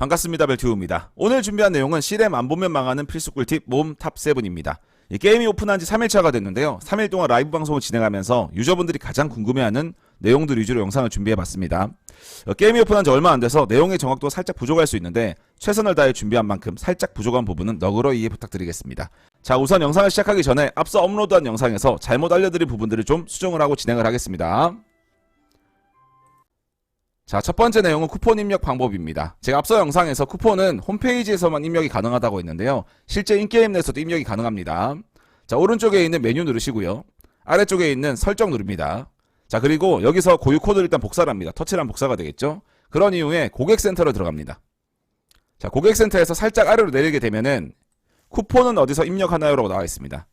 반갑습니다. 벨튜브입니다. 오늘 준비한 내용은 C램 안 보면 망하는 필수 꿀팁 몸 탑7입니다. 이 게임이 오픈한 지 3일차가 됐는데요. 3일 동안 라이브 방송을 진행하면서 유저분들이 가장 궁금해하는 내용들 위주로 영상을 준비해봤습니다. 어, 게임이 오픈한 지 얼마 안 돼서 내용의 정확도가 살짝 부족할 수 있는데 최선을 다해 준비한 만큼 살짝 부족한 부분은 너그러 이해 부탁드리겠습니다. 자 우선 영상을 시작하기 전에 앞서 업로드한 영상에서 잘못 알려드린 부분들을 좀 수정을 하고 진행을 하겠습니다. 자, 첫 번째 내용은 쿠폰 입력 방법입니다. 제가 앞서 영상에서 쿠폰은 홈페이지에서만 입력이 가능하다고 했는데요. 실제 인게임 내에서도 입력이 가능합니다. 자, 오른쪽에 있는 메뉴 누르시고요. 아래쪽에 있는 설정 누릅니다. 자, 그리고 여기서 고유 코드를 일단 복사를 합니다. 터치란 복사가 되겠죠? 그런 이후에 고객센터로 들어갑니다. 자, 고객센터에서 살짝 아래로 내리게 되면은 쿠폰은 어디서 입력하나요? 라고 나와 있습니다.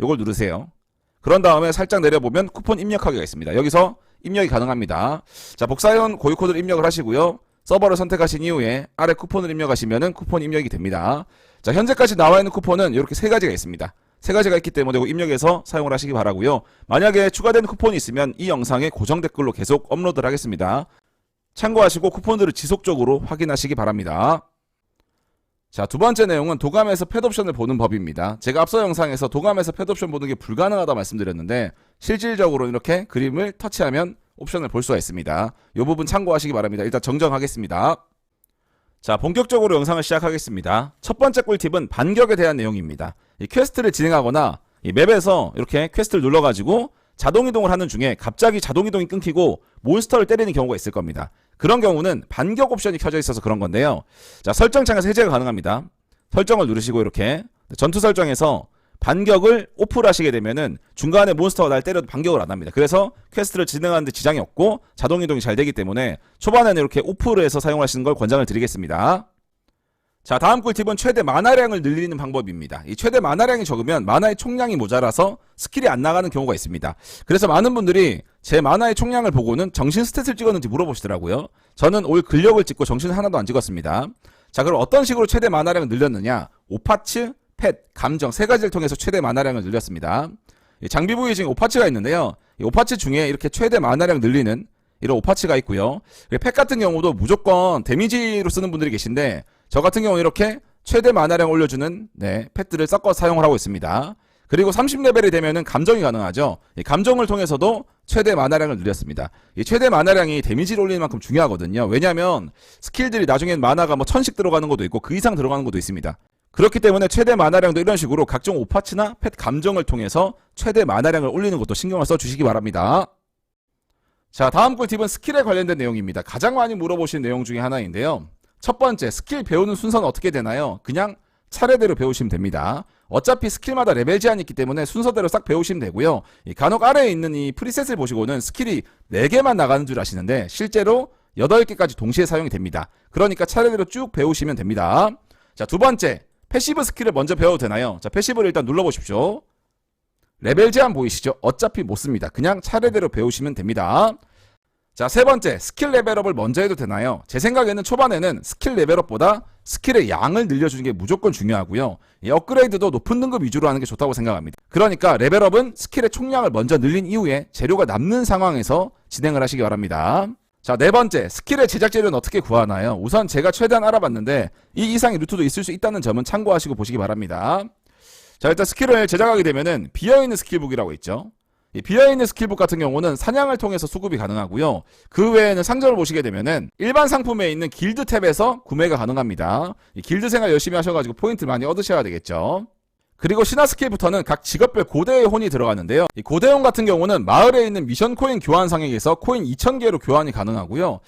요걸 누르세요. 그런 다음에 살짝 내려보면 쿠폰 입력하기가 있습니다. 여기서 입력이 가능합니다. 자, 복사형 고유 코드를 입력을 하시고요. 서버를 선택하신 이후에 아래 쿠폰을 입력하시면은 쿠폰 입력이 됩니다. 자, 현재까지 나와 있는 쿠폰은 이렇게 세 가지가 있습니다. 세 가지가 있기 때문에 입력해서 사용을 하시기 바라고요. 만약에 추가된 쿠폰이 있으면 이 영상에 고정 댓글로 계속 업로드를 하겠습니다. 참고하시고 쿠폰들을 지속적으로 확인하시기 바랍니다. 자, 두 번째 내용은 도감에서 펫옵션을 보는 법입니다. 제가 앞서 영상에서 도감에서 펫옵션 보는 게 불가능하다 말씀드렸는데 실질적으로 이렇게 그림을 터치하면 옵션을 볼 수가 있습니다. 이 부분 참고하시기 바랍니다. 일단 정정하겠습니다. 자, 본격적으로 영상을 시작하겠습니다. 첫 번째 꿀팁은 반격에 대한 내용입니다. 이 퀘스트를 진행하거나 이 맵에서 이렇게 퀘스트를 눌러가지고 자동 이동을 하는 중에 갑자기 자동 이동이 끊기고 몬스터를 때리는 경우가 있을 겁니다. 그런 경우는 반격 옵션이 켜져 있어서 그런 건데요. 자, 설정창에서 해제가 가능합니다. 설정을 누르시고 이렇게 전투 설정에서 반격을 오프를 하시게 되면은 중간에 몬스터가 날 때려도 반격을 안 합니다. 그래서 퀘스트를 진행하는데 지장이 없고 자동 이동이 잘 되기 때문에 초반에는 이렇게 오프를 해서 사용하시는 걸 권장을 드리겠습니다. 자, 다음 꿀팁은 최대 만화량을 늘리는 방법입니다. 이 최대 만화량이 적으면 만화의 총량이 모자라서 스킬이 안 나가는 경우가 있습니다. 그래서 많은 분들이 제 만화의 총량을 보고는 정신 스탯을 찍었는지 물어보시더라고요. 저는 올 근력을 찍고 정신 하나도 안 찍었습니다. 자, 그럼 어떤 식으로 최대 만화량을 늘렸느냐? 오파츠, 펫, 감정 세 가지를 통해서 최대 만화량을 늘렸습니다. 이 장비 부위 중에 오파츠가 있는데요. 이 오파츠 중에 이렇게 최대 만화량 늘리는 이런 오파츠가 있고요. 펫 같은 경우도 무조건 데미지로 쓰는 분들이 계신데 저 같은 경우 이렇게 최대 만화량 올려주는 네, 펫들을 섞어 사용을 하고 있습니다. 그리고 30레벨이 되면은 감정이 가능하죠. 이 감정을 통해서도 최대 만화량을 늘렸습니다. 이 최대 만화량이 데미지를 올리는 만큼 중요하거든요. 왜냐하면 스킬들이 나중엔 만화가 뭐 천씩 들어가는 것도 있고 그 이상 들어가는 것도 있습니다. 그렇기 때문에 최대 만화량도 이런 식으로 각종 오파츠나 펫 감정을 통해서 최대 만화량을 올리는 것도 신경을 써 주시기 바랍니다. 자, 다음 꿀팁은 스킬에 관련된 내용입니다. 가장 많이 물어보신 내용 중에 하나인데요. 첫 번째, 스킬 배우는 순서는 어떻게 되나요? 그냥 차례대로 배우시면 됩니다. 어차피 스킬마다 레벨 제한이 있기 때문에 순서대로 싹 배우시면 되고요. 이 간혹 아래에 있는 이 프리셋을 보시고는 스킬이 4개만 나가는 줄 아시는데 실제로 8개까지 동시에 사용이 됩니다. 그러니까 차례대로 쭉 배우시면 됩니다. 자, 두 번째, 패시브 스킬을 먼저 배워도 되나요? 자, 패시브를 일단 눌러보십시오. 레벨 제한 보이시죠? 어차피 못 씁니다. 그냥 차례대로 배우시면 됩니다. 자, 세 번째, 스킬 레벨업을 먼저 해도 되나요? 제 생각에는 초반에는 스킬 레벨업보다 스킬의 양을 늘려주는 게 무조건 중요하고요. 이 업그레이드도 높은 등급 위주로 하는 게 좋다고 생각합니다. 그러니까 레벨업은 스킬의 총량을 먼저 늘린 이후에 재료가 남는 상황에서 진행을 하시기 바랍니다. 자, 네 번째, 스킬의 제작 재료는 어떻게 구하나요? 우선 제가 최대한 알아봤는데 이 이상의 루트도 있을 수 있다는 점은 참고하시고 보시기 바랍니다. 자, 일단 스킬을 제작하게 되면은 비어있는 스킬북이라고 있죠. 이 비어있는 스킬북 같은 경우는 사냥을 통해서 수급이 가능하고요. 그 외에는 상점을 보시게 되면은 일반 상품에 있는 길드 탭에서 구매가 가능합니다. 이 길드 생활 열심히 하셔가지고 포인트 많이 얻으셔야 되겠죠. 그리고 신화 스킬부터는 각 직업별 고대의 혼이 들어가는데요. 이 고대혼 같은 경우는 마을에 있는 미션 코인 교환 상에서 코인 2,000개로 교환이 가능하고요.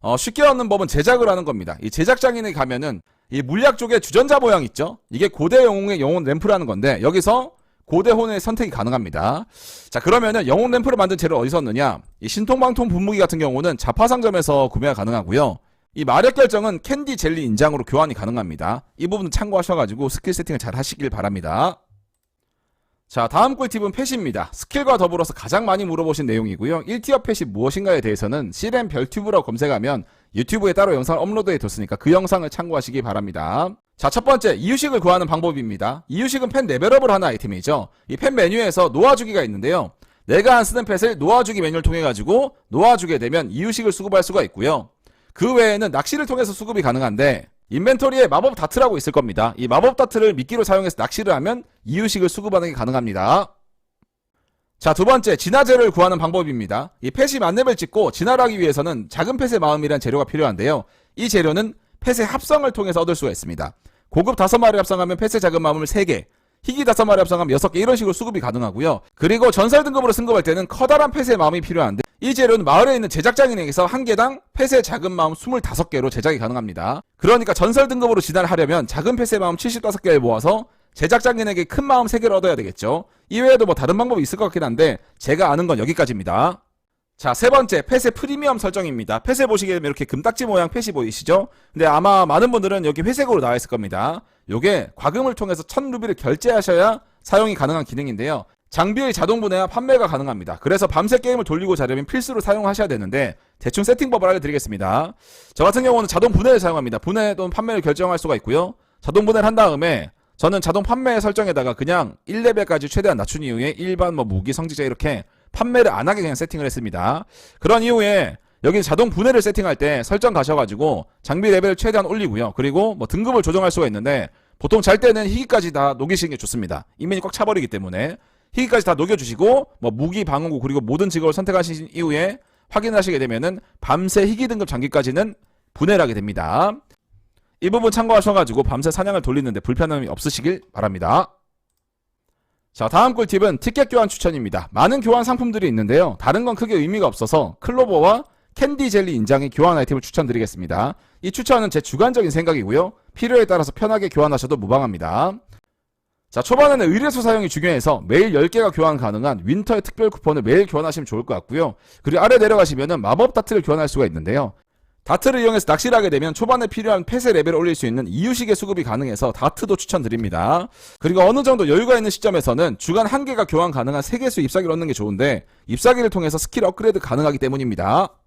어, 쉽게 얻는 법은 제작을 하는 겁니다. 이 제작 장인에 가면은 이 물약 쪽에 주전자 모양 있죠? 이게 고대 영웅의 영혼 램프라는 건데 여기서 고대혼의 선택이 가능합니다. 자 그러면은 영혼 램프를 만든 재료 어디서 얻느냐? 이 신통방통 분무기 같은 경우는 자파상점에서 구매가 가능하고요. 이 마력 결정은 캔디 젤리 인장으로 교환이 가능합니다. 이 부분 참고하셔가지고 스킬 세팅을 잘 하시길 바랍니다. 자 다음 꿀팁은 펫입니다. 스킬과 더불어서 가장 많이 물어보신 내용이고요. 1티어 펫이 무엇인가에 대해서는 시렘 별튜브라고 검색하면 유튜브에 따로 영상을 업로드해 뒀으니까 그 영상을 참고하시기 바랍니다. 자, 첫 번째, 이유식을 구하는 방법입니다. 이유식은 펜 레벨업을 하는 아이템이죠. 이 펜 메뉴에서 놓아주기가 있는데요. 내가 안 쓰는 펫을 놓아주기 메뉴를 통해 가지고 놓아주게 되면 이유식을 수급할 수가 있고요. 그 외에는 낚시를 통해서 수급이 가능한데 인벤토리에 마법 다트라고 있을 겁니다. 이 마법 다트를 미끼로 사용해서 낚시를 하면 이유식을 수급하는 게 가능합니다. 자, 두 번째, 진화제를 구하는 방법입니다. 이 펫이 만렙을 찍고 진화를 하기 위해서는 작은 펫의 마음이란 재료가 필요한데요. 이 재료는 펫의 합성을 통해서 얻을 수가 있습니다. 고급 다섯 마리 합성하면 펫의 작은 마음을 3개, 희귀 다섯 마리 합성하면 6개 이런 식으로 수급이 가능하고요. 그리고 전설 등급으로 승급할 때는 커다란 펫의 마음이 필요한데 이 재료는 마을에 있는 제작장인에게서 한 개당 펫의 작은 마음 25개로 제작이 가능합니다. 그러니까 전설 등급으로 진화를 하려면 작은 펫의 마음 75개를 모아서 제작장인에게 큰 마음 3개를 얻어야 되겠죠. 이외에도 뭐 다른 방법이 있을 것 같긴 한데 제가 아는 건 여기까지입니다. 자, 세 번째, 펫의 프리미엄 설정입니다. 펫에 보시게 되면 이렇게 금딱지 모양 펫이 보이시죠? 근데 아마 많은 분들은 여기 회색으로 나와 있을 겁니다. 요게 과금을 통해서 1000루비를 결제하셔야 사용이 가능한 기능인데요. 장비의 자동 분해와 판매가 가능합니다. 그래서 밤새 게임을 돌리고 자려면 필수로 사용하셔야 되는데 대충 세팅법을 알려드리겠습니다. 저 같은 경우는 자동 분해를 사용합니다. 분해 또는 판매를 결정할 수가 있고요. 자동 분해를 한 다음에 저는 자동 판매 설정에다가 그냥 1레벨까지 최대한 낮춘 이후에 일반 뭐 무기 성직자 이렇게 판매를 안 하게 그냥 세팅을 했습니다. 그런 이후에 여기 자동 분해를 세팅할 때 설정 가셔가지고 장비 레벨을 최대한 올리고요. 그리고 뭐 등급을 조정할 수가 있는데 보통 잘 때는 희귀까지 다 녹이시는 게 좋습니다. 이면이 꽉 차버리기 때문에 희귀까지 다 녹여주시고 뭐 무기 방어구 그리고 모든 직업을 선택하신 이후에 확인하시게 되면은 밤새 희귀 등급 장기까지는 분해를 하게 됩니다. 이 부분 참고하셔가지고 밤새 사냥을 돌리는데 불편함이 없으시길 바랍니다. 자, 다음 꿀팁은 티켓 교환 추천입니다. 많은 교환 상품들이 있는데요. 다른 건 크게 의미가 없어서 클로버와 캔디 젤리 인장의 교환 아이템을 추천드리겠습니다. 이 추천은 제 주관적인 생각이고요. 필요에 따라서 편하게 교환하셔도 무방합니다. 자, 초반에는 의뢰소 사용이 중요해서 매일 10개가 교환 가능한 윈터의 특별 쿠폰을 매일 교환하시면 좋을 것 같고요. 그리고 아래 내려가시면은 마법 다트를 교환할 수가 있는데요. 다트를 이용해서 낚시를 하게 되면 초반에 필요한 펫의 레벨을 올릴 수 있는 이유식의 수급이 가능해서 다트도 추천드립니다. 그리고 어느 정도 여유가 있는 시점에서는 주간 한 개가 교환 가능한 3개수 잎사귀를 얻는 게 좋은데 잎사귀를 통해서 스킬 업그레이드 가능하기 때문입니다.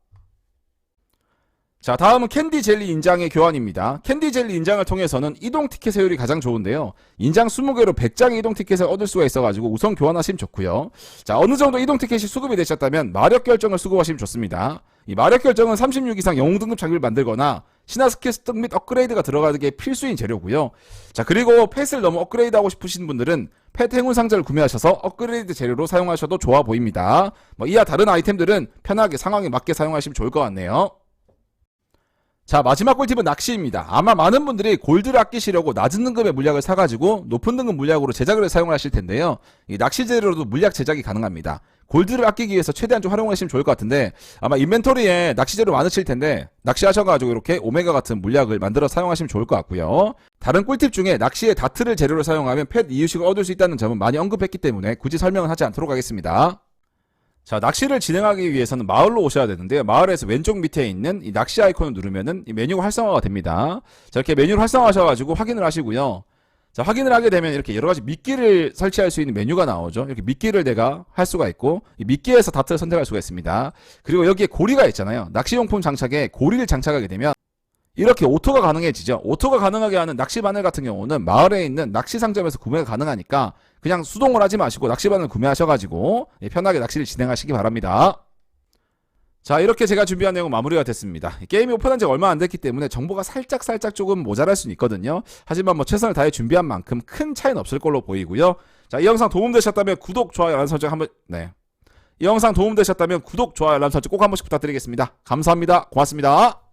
자, 다음은 캔디 젤리 인장의 교환입니다. 캔디 젤리 인장을 통해서는 이동 티켓 효율이 가장 좋은데요. 인장 20개로 100장의 이동 티켓을 얻을 수가 있어가지고 우선 교환하시면 좋고요. 자, 어느 정도 이동 티켓이 수급이 되셨다면 마력 결정을 수급하시면 좋습니다. 이 마력 결정은 36 이상 영웅 등급 장비를 만들거나 신화 스킬 습득 및 업그레이드가 들어가게 필수인 재료고요. 자, 그리고 펫을 너무 업그레이드 하고 싶으신 분들은 펫 행운 상자를 구매하셔서 업그레이드 재료로 사용하셔도 좋아 보입니다. 뭐 이와 다른 아이템들은 편하게 상황에 맞게 사용하시면 좋을 것 같네요. 자 마지막 꿀팁은 낚시입니다. 아마 많은 분들이 골드를 아끼시려고 낮은 등급의 물약을 사가지고 높은 등급 물약으로 제작을 사용을 하실 텐데요. 이 낚시 재료로도 물약 제작이 가능합니다. 골드를 아끼기 위해서 최대한 좀 활용하시면 좋을 것 같은데 아마 인벤토리에 낚시 재료 많으실 텐데 낚시하셔가지고 이렇게 오메가 같은 물약을 만들어 사용하시면 좋을 것 같고요. 다른 꿀팁 중에 낚시에 다트를 재료로 사용하면 펫 이유식을 얻을 수 있다는 점은 많이 언급했기 때문에 굳이 설명은 하지 않도록 하겠습니다. 자, 낚시를 진행하기 위해서는 마을로 오셔야 되는데요. 마을에서 왼쪽 밑에 있는 이 낚시 아이콘을 누르면은 이 메뉴가 활성화가 됩니다. 자, 이렇게 메뉴를 활성화하셔가지고 확인을 하시고요. 자, 확인을 하게 되면 이렇게 여러 가지 미끼를 설치할 수 있는 메뉴가 나오죠. 이렇게 미끼를 내가 할 수가 있고, 이 미끼에서 다트를 선택할 수가 있습니다. 그리고 여기에 고리가 있잖아요. 낚시용품 장착에 고리를 장착하게 되면 이렇게 오토가 가능해지죠. 오토가 가능하게 하는 낚시 바늘 같은 경우는 마을에 있는 낚시 상점에서 구매가 가능하니까 그냥 수동을 하지 마시고 낚시 바늘 구매하셔가지고 예, 편하게 낚시를 진행하시기 바랍니다. 자 이렇게 제가 준비한 내용은 마무리가 됐습니다. 게임이 오픈한 지가 얼마 안 됐기 때문에 정보가 살짝 살짝 조금 모자랄 수는 있거든요. 하지만 뭐 최선을 다해 준비한 만큼 큰 차이는 없을 걸로 보이고요. 자 이 영상 도움되셨다면 구독, 좋아요, 알람 설정 한번 네. 이 영상 도움되셨다면 구독, 좋아요, 알람 설정 꼭 한 번씩 부탁드리겠습니다. 감사합니다. 고맙습니다.